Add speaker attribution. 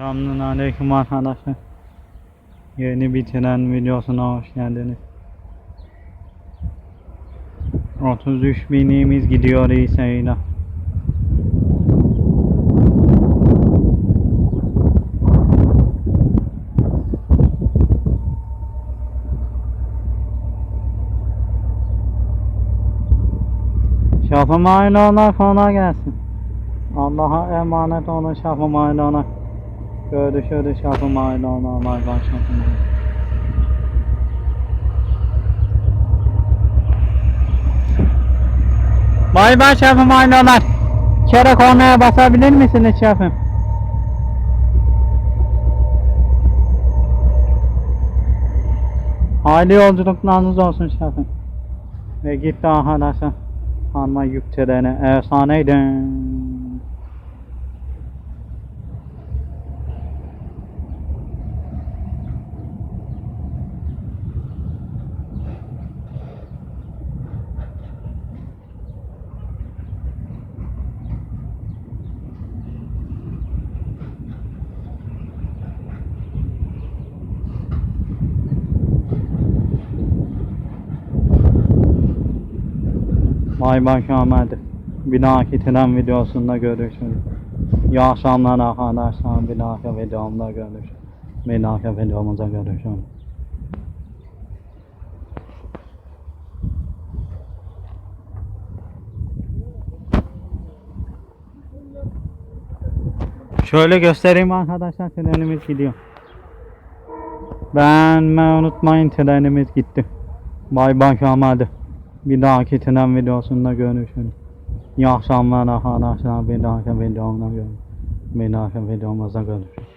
Speaker 1: Selamünaleyküm arkadaşlar. Yeni bitiren videosuna hoş geldiniz. 33 binimiz gidiyor İsa'yla. Şafım ailana kolay gelsin. Allah'a emanet olun şafım ailana. Görüşürüz şafım ailana. Bay bay şafım ailana. Bay bay şefim aynalar. Kere kornaya basabilir misiniz şefim? Hayırlı yolculuklarınız olsun şefim. Ve gitti arkadaşlar. Hanma yük treni efsaneydi. Bay Şahmet. Bir dahaki tren videosunda görüşürüz. İyi akşamlar arkadaşlar. Bir dahaki videomda görüşürüz. Bir dahaki videomuzda görüşürüz. Şöyle göstereyim arkadaşlar trenimiz gidiyor. Beğenmeyi unutmayın trenimiz gitti. Bay bay Şahmet. Bir dahaki tren videosunda görüşürüz. İyi akşamlar arkadaşlar. Bir dahaki videomda görüşürüz. Bir dahaki videomuzda görüşürüz.